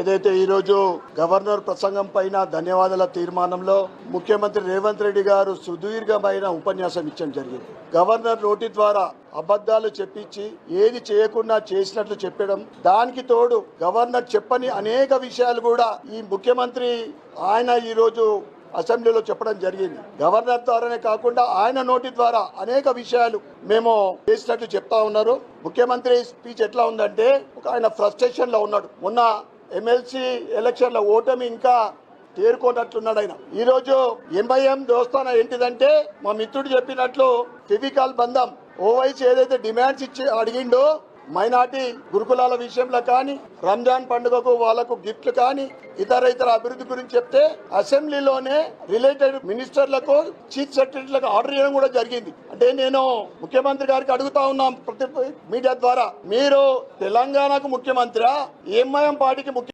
ఏదైతే ఈరోజు గవర్నర్ ప్రసంగం పైన ధన్యవాదాల తీర్మానంలో ముఖ్యమంత్రి రేవంత్ రెడ్డి గారు సుదీర్ఘమైన ఉపన్యాసం ఇచ్చడం జరిగింది. గవర్నర్ నోటి ద్వారా అబద్ధాలు చెప్పించి ఏది చేయకుండా చేసినట్లు చెప్పడం దానికి తోడు గవర్నర్ చెప్పని అనేక విషయాలు కూడా ఈ ముఖ్యమంత్రి ఆయన ఈరోజు అసెంబ్లీలో చెప్పడం జరిగింది. గవర్నర్ ద్వారానే కాకుండా ఆయన నోటి ద్వారా అనేక విషయాలు మేము చేసినట్లు చెప్తా ఉన్నారు. ముఖ్యమంత్రి స్పీచ్ ఎట్లా ఉందంటే ఒక ఆయన ఫ్రస్ట్రేషన్లో ఉన్నాడు. మొన్న ఎమ్మెల్సీ ఎలక్షన్ల ఓటమి ఇంకా తేరుకోనట్లున్నాడు ఆయన. ఈ రోజు ఎంఐఎం దోస్తాన ఏంటిదంటే మా మిత్రుడు చెప్పినట్లు ఫివికాల్ బంధం. ఓవైసీ ఏదైతే డిమాండ్స్ ఇచ్చి అడిగిండో మైనార్టీ గురుకులాల విషయంలో కానీ రంజాన్ పండుగకు వాళ్ళకు గిఫ్ట్లు కానీ ఇతర ఇతర అభివృద్ధి గురించి చెప్తే అసెంబ్లీలోనే రిలేటెడ్ మినిస్టర్లకు చీఫ్ సెక్రటరీలకు ఆర్డర్ చేయడం కూడా జరిగింది. అంటే నేను ముఖ్యమంత్రి గారికి అడుగుతా ఉన్నాం ప్రతి మీడియా ద్వారా. మీరు తెలంగాణకు ముఖ్యమంత్రి ఎంఐఎం పార్టీకి ముఖ్య